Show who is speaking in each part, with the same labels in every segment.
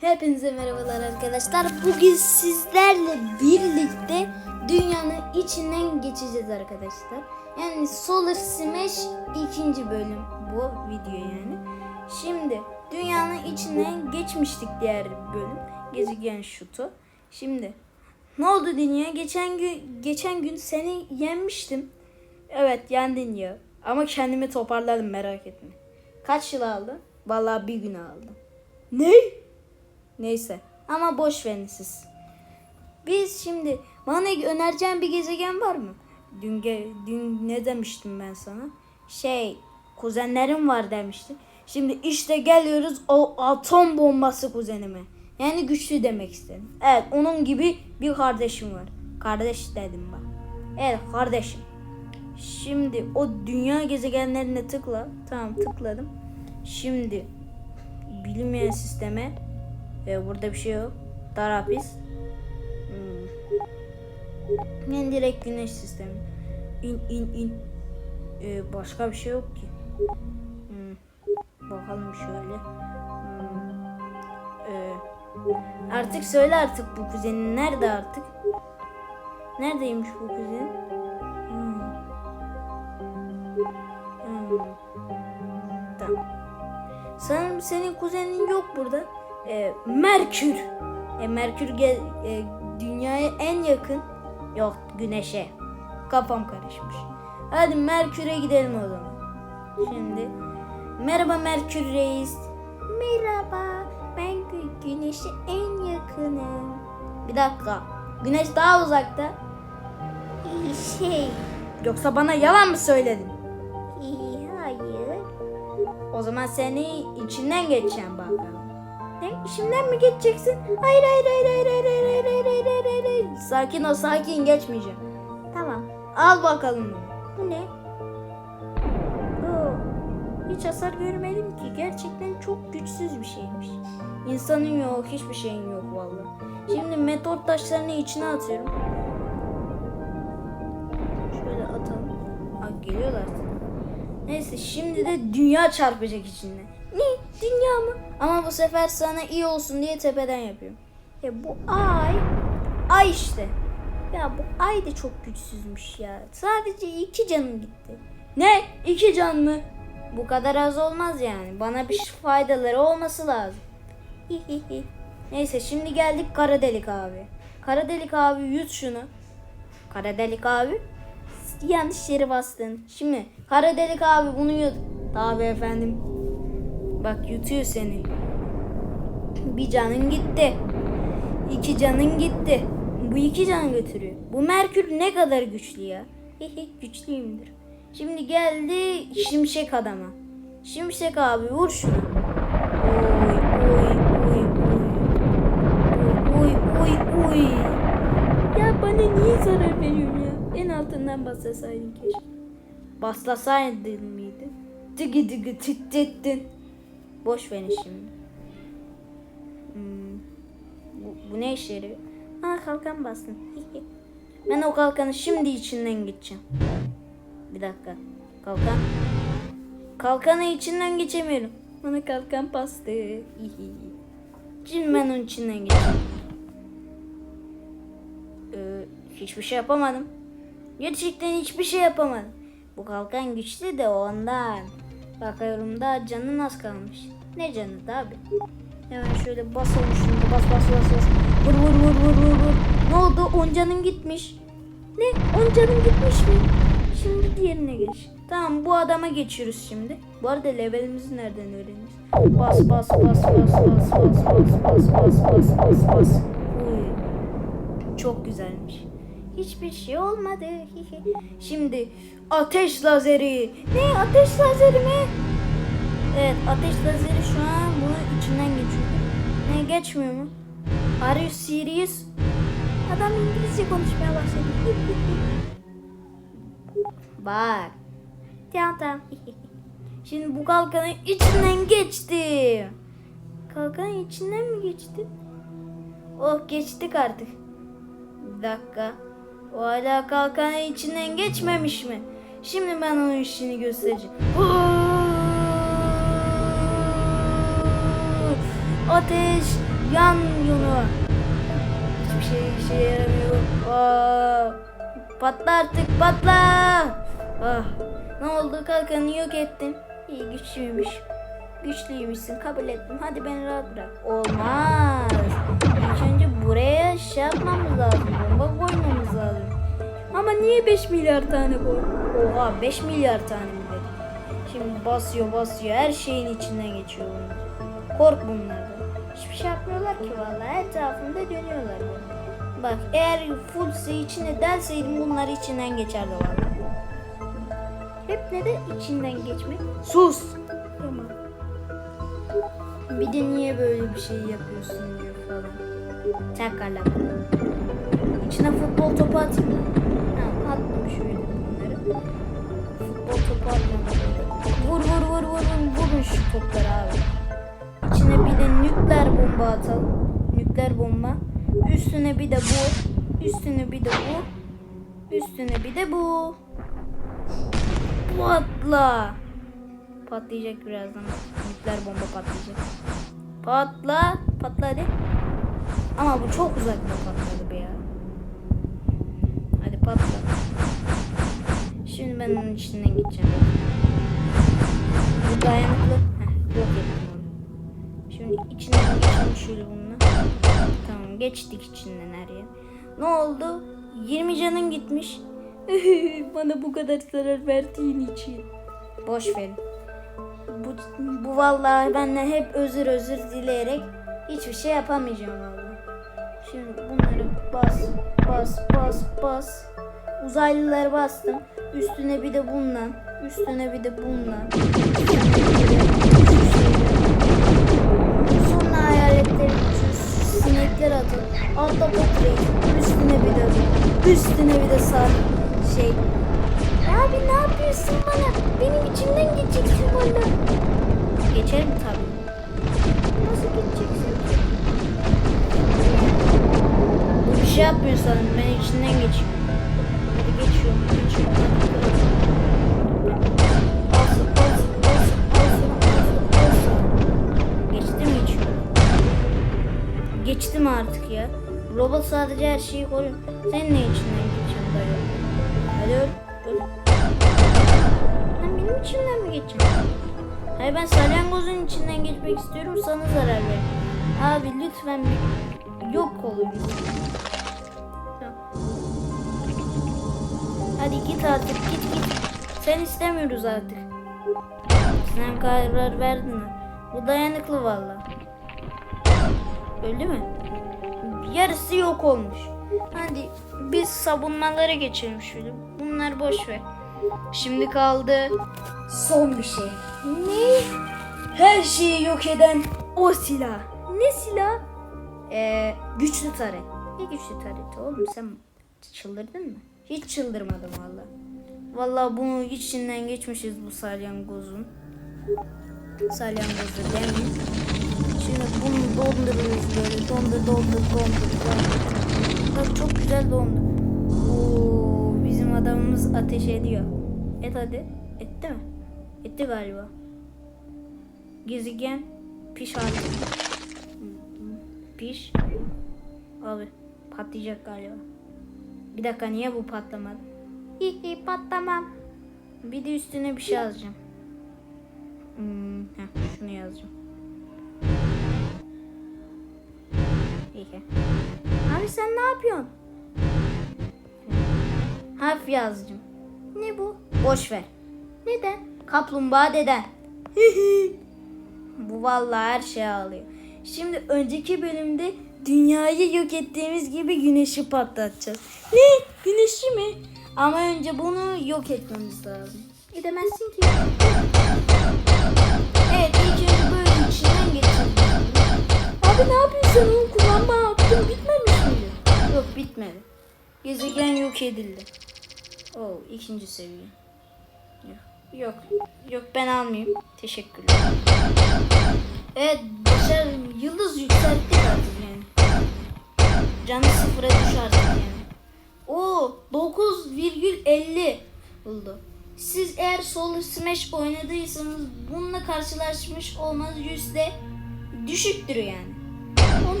Speaker 1: Hepinize merhabalar arkadaşlar. Bugün sizlerle birlikte dünyanın içinden geçeceğiz arkadaşlar. Yani Solar Smash ikinci bölüm bu video yani. Şimdi dünyanın içinden geçmiştik diğer bölüm. Gezegen şutu. Şimdi ne oldu dünya? Geçen gün geçen gün seni yenmiştim. Evet yendin ya. Ama kendimi toparladım merak etme. Kaç yıl aldı? Vallahi bir gün aldı. Ne? Neyse. Ama boş verin siz. Biz şimdi bana önereceğin bir gezegen var mı? Dün, ge- dün ne demiştim ben sana? Şey kuzenlerim var demiştim. Şimdi işte geliyoruz o atom bombası kuzenime. Yani güçlü demek istedim. Evet onun gibi bir kardeşim var. Kardeş dedim ben. Evet kardeşim. Şimdi o dünya gezegenlerine tıkla. Tamam tıkladım. Şimdi bilinmeyen sisteme ee, burada bir şey yok. Dar. Hmm. Yani direkt güneş sistemi. İn in in. Ee, başka bir şey yok ki. Hmm. Bakalım şöyle. Hmm. Ee, artık söyle artık bu kuzenin nerede artık? Neredeymiş bu kuzen? Hmm. Hmm. Sanırım senin kuzenin yok burada. Ee, Merkür. E, Merkür ge- e, dünyaya en yakın. Yok güneşe. Kafam karışmış. Hadi Merkür'e gidelim o zaman. Şimdi. Merhaba Merkür Reis. Merhaba. Ben gü- güneşe en yakınım. Bir dakika. Güneş daha uzakta. Şey. Yoksa bana yalan mı söyledin? Hayır. O zaman seni içinden geçeceğim bakalım. Ne? İçimden mi geçeceksin? Hayır hayır hayır hayır hayır hayır hayır hayır hayır hayır hayır hayır. Sakin ol sakin geçmeyeceğim. Tamam. Al bakalım bunu. Bu ne? Oo, hiç hasar görmedim ki. Gerçekten çok güçsüz bir şeymiş. İnsanın yok, hiçbir şeyin yok vallahi. Şimdi meteor taşlarını içine atıyorum. Şöyle atalım. Ha, geliyorlar. Neyse şimdi de dünya çarpacak içinde. Dünya mı? Ama bu sefer sana iyi olsun diye tepeden yapıyorum. Ya bu ay, ay işte. Ya bu ay da çok güçsüzmüş ya. Sadece iki canım gitti. Ne? İki can mı? Bu kadar az olmaz yani. Bana bir faydaları olması lazım. Neyse şimdi geldik kara delik abi. Kara delik abi yut şunu. Kara delik abi. Yanlış yere bastın. Şimdi kara delik abi bunu yut. Tabi efendim. Bak yutuyor seni. Bir canın gitti. İki canın gitti. Bu iki can götürüyor. Bu Merkür ne kadar güçlü ya. Hehe güçlüyümdür. Şimdi geldi Şimşek adama. Şimşek abi vur şunu. Oy oy oy oy. Oy oy. Ya bana niye zarar veriyorsun ya? En altından baslasaydın keşke. Baslasaydın mıydı? Tıgı tıt tıttın. Boş verin şimdi. Hmm. Bu, bu ne işe yarıyor? Ha kalkan bastın. ben o kalkanı şimdi içinden geçeceğim. Bir dakika. Kalkan. Kalkanı içinden geçemiyorum. Bana kalkan bastı. Şimdi ben onun içinden geçeceğim. Ee, hiçbir şey yapamadım. Gerçekten hiçbir şey yapamadım. Bu kalkan güçlü de ondan. Bakıyorum da canın az kalmış. Ne canı da abi? Hemen şöyle basalım şunu da bas bas bas bas. Vur vur vur vur vur vur. Ne oldu? On canın gitmiş. Ne? On canın gitmiş mi? Şimdi diğerine geç. Tamam bu adama geçiyoruz şimdi. Bu arada levelimizi nereden öğreniriz? Bas bas bas bas bas bas bas bas bas bas bas bas. Uy. Çok güzelmiş. Hiçbir şey olmadı. Şimdi ateş lazeri. Ne ateş lazeri mi? Evet ateş lazeri şu an bunun içinden geçiyor. Ne geçmiyor mu? Are you serious? Adam İngilizce konuşmaya başladı. Bak. Tamam. Şimdi bu kalkanın içinden geçti. Kalkanın içinden mi geçti? Oh geçtik artık. Bir dakika. O hala kalkanın içinden geçmemiş mi? Şimdi ben onun işini göstereceğim. Ateş Yan yunu. Hiçbir şey işe yaramıyor. Aa, patla artık patla. Ah, ne oldu kalkanı yok ettin. İyi güçlüymüş. Güçlüymüşsün kabul ettim. Hadi beni rahat bırak. Olmaz. İlk önce buraya şey yapmamız lazım. Ama niye 5 milyar tane koy? Oha 5 milyar tane mi dedim. Şimdi basıyor basıyor her şeyin içinden geçiyor bunlar. Kork bunlardan. Hiçbir şey yapmıyorlar ki vallahi etrafında dönüyorlar. Bak eğer fullse içine delseydim bunlar içinden geçerdi vallahi. Hep neden içinden geçmek? Sus! Tamam. Bir de niye böyle bir şey yapıyorsun diyor falan. Tekrarla. İçine futbol topu atayım? Şöyle bunları. Futbol topu. Vur vur vur vur vur vurun şu topları abi. İçine bir de nükleer bomba atalım. Nükleer bomba. Üstüne bir de bu. Üstüne bir de bu. Üstüne bir de bu. Patla. Patlayacak birazdan. Nükleer bomba patlayacak. Patla. Patla hadi. Ama bu çok uzakta patladı be ya. Hadi patla. Şimdi ben onun içinden gideceğim. Bu dayanıklı. Heh, yok onu. Şimdi içinden geçelim şöyle bununla. Tamam geçtik içinden her yer. Ne oldu? 20 canın gitmiş. Bana bu kadar zarar verdiğin için. Boş verin. Bu, bu vallahi benden hep özür özür dileyerek hiçbir şey yapamayacağım vallahi. Şimdi bunları bas, bas, bas, bas. Uzaylıları bastım. Üstüne bir de bundan. Üstüne bir de bundan. Sonra hayaletleri sinekler atın. Altta potreyi. Üstüne bir de. Üstüne bir de sar şey. Abi ne yapıyorsun bana? Benim içimden geçeceksin bana. Geçerim tabii. Nasıl geçeceksin? Bir şey yapmıyor sanırım. Ben içinden geçiyorum. Hadi kıralım. Olsun, olsun, olsun, olsun, olsun, olsun. Geçtim mi geçiyorum? Geçtim artık ya. Robot sadece her şeyi koruyor. Sen ne içinden geçiyorsun dayı? Hadi öl. Öl. Sen benim içimden mi geçeceksin? Hayır ben salyangozun içinden geçmek istiyorum sana zarar ver. Abi lütfen bir yok olayım. Hadi git artık git git. Sen istemiyoruz artık. Sen karar verdin. Bu dayanıklı valla. Öldü mü? Yarısı yok olmuş. Hadi biz savunmalara geçelim şöyle. Bunlar boş ver. Şimdi kaldı son bir şey. Ne? Her şeyi yok eden o silah. Ne silah? Ee, güçlü taret. Ne güçlü tareti oğlum sen çıldırdın mı? Hiç çıldırmadım valla. Valla bunu içinden geçmişiz bu salyangozun. Salyangozu demin. Şimdi bunu dondururuz böyle. Dondur dondur dondur dondur. Çok güzel dondu. Oo, bizim adamımız ateş ediyor. Et hadi. Etti mi? Etti galiba. Gezegen piş artık. Piş. Abi patlayacak galiba. Bir dakika niye bu patlamadı? Hihi patlamam. Bir de üstüne bir şey yazacağım. Hmm, heh, şunu yazacağım. İyi. Abi sen ne yapıyorsun? Harf yazacağım. Ne bu? Boş ver. Neden? Kaplumbağa deden. bu vallahi her şey ağlıyor. Şimdi önceki bölümde dünyayı yok ettiğimiz gibi güneşi patlatacağız. Ne? Güneşi mi? Ama önce bunu yok etmemiz lazım. Edemezsin ki. Evet ilk önce böyle içinden geçelim. Abi ne yapıyorsun? Onu kullanma hakkın bitmemiş miydi? Yok bitmedi. Gezegen yok edildi. Oo ikinci seviye. Yok. Yok. Yok ben almayayım. Teşekkürler. Evet başarım. Yıldız yükselttik artık yani. Canı sıfıra düş artık yani. Oo 9,50 buldu. Siz eğer Solar Smash oynadıysanız bununla karşılaşmış olmanız yüzde düşüktür yani.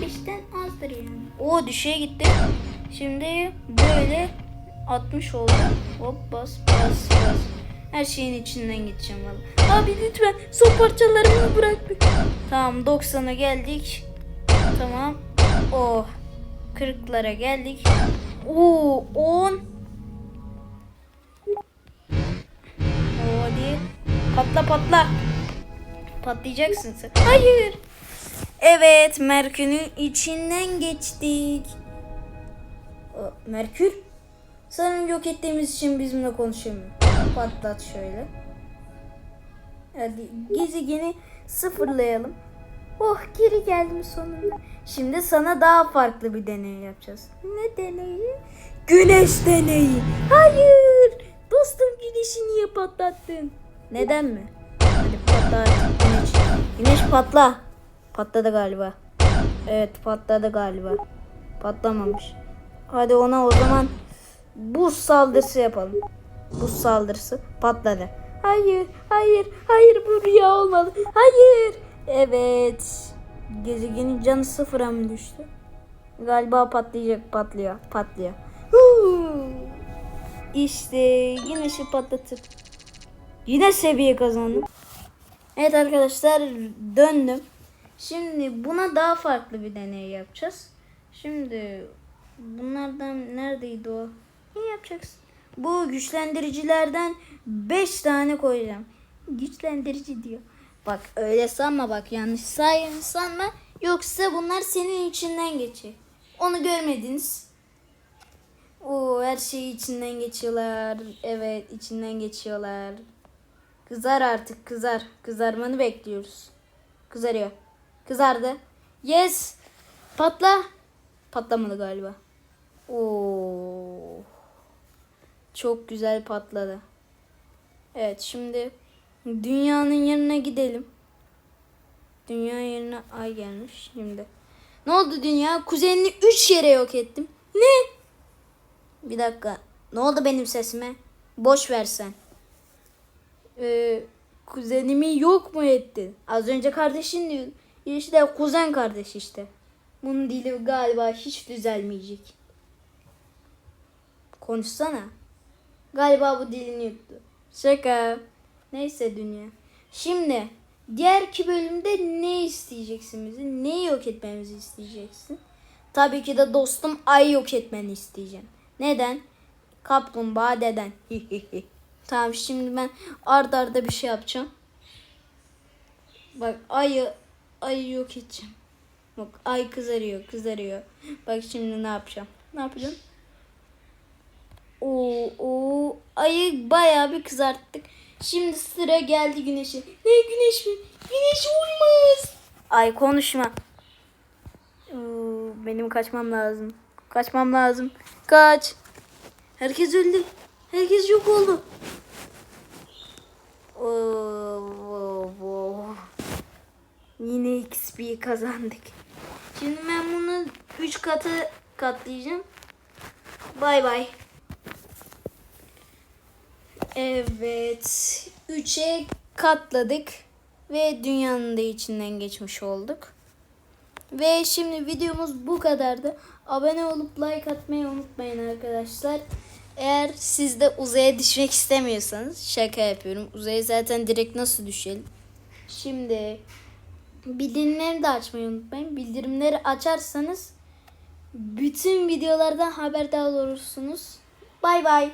Speaker 1: 5'ten azdır yani. O düşeye gitti. Şimdi böyle 60 oldu. Hop bas bas bas. Her şeyin içinden geçeceğim valla. Abi lütfen son parçalarımı bırak. Tamam 90'a geldik. Tamam. Oh. 40'lara geldik. Oo 10. Oo hadi. Patla patla. Patlayacaksın sen. Hayır. Evet Merkür'ün içinden geçtik. Merkür? Sanırım yok ettiğimiz için bizimle konuşamıyor. Patlat şöyle. Hadi gezegeni sıfırlayalım. Oh geri geldim sonunda. Şimdi sana daha farklı bir deney yapacağız. Ne deneyi? Güneş deneyi. Hayır. Dostum güneşi niye patlattın? Neden mi? Hadi patla güneş. Güneş patla. Patladı galiba. Evet patladı galiba. Patlamamış. Hadi ona o zaman buz saldırısı yapalım. Buz saldırısı patladı. Hayır, hayır, hayır bu rüya olmalı. Hayır. Evet. Gezegenin canı sıfıra mı düştü? Galiba patlayacak, patlıyor, patlıyor. İşte güneşi patlatır. Yine seviye kazandım. Evet arkadaşlar döndüm. Şimdi buna daha farklı bir deney yapacağız. Şimdi bunlardan neredeydi o? Ne yapacaksın? Bu güçlendiricilerden 5 tane koyacağım. Güçlendirici diyor. Bak öyle sanma bak yanlış say sanma. Yoksa bunlar senin içinden geçiyor. Onu görmediniz. O her şeyi içinden geçiyorlar. Evet içinden geçiyorlar. Kızar artık kızar. Kızarmanı bekliyoruz. Kızarıyor. Kızardı. Yes. Patla. Patlamadı galiba. Oo. Çok güzel patladı. Evet şimdi dünyanın yerine gidelim. Dünya yerine ay gelmiş şimdi. Ne oldu dünya? Kuzenini 3 yere yok ettim. Ne? Bir dakika. Ne oldu benim sesime? Boş versen. Ee, kuzenimi yok mu ettin? Az önce kardeşin diyordun. İşte kuzen kardeş işte. Bunun dili galiba hiç düzelmeyecek. Konuşsana. Galiba bu dilini yuttu. Şaka. Neyse dünya. Şimdi diğer iki bölümde ne isteyeceksin bizi? Neyi yok etmemizi isteyeceksin? Tabii ki de dostum ay yok etmeni isteyeceğim. Neden? Kaplumbağa deden. tamam şimdi ben ard arda bir şey yapacağım. Bak ayı ayı yok edeceğim. Bak ay kızarıyor kızarıyor. Bak şimdi ne yapacağım? Ne yapacağım? Oo, oo, ayı bayağı bir kızarttık. Şimdi sıra geldi güneşe. Ne güneş mi? Güneş olmaz. Ay konuşma. Oo, benim kaçmam lazım. Kaçmam lazım. Kaç. Herkes öldü. Herkes yok oldu. Oo, oo, oo. Yine XP kazandık. Şimdi ben bunu 3 katı katlayacağım. Bay bay. Evet. 3'e katladık. Ve dünyanın da içinden geçmiş olduk. Ve şimdi videomuz bu kadardı. Abone olup like atmayı unutmayın arkadaşlar. Eğer siz de uzaya düşmek istemiyorsanız şaka yapıyorum. Uzaya zaten direkt nasıl düşelim? Şimdi bildirimleri de açmayı unutmayın. Bildirimleri açarsanız bütün videolardan haberdar olursunuz. Bay bay.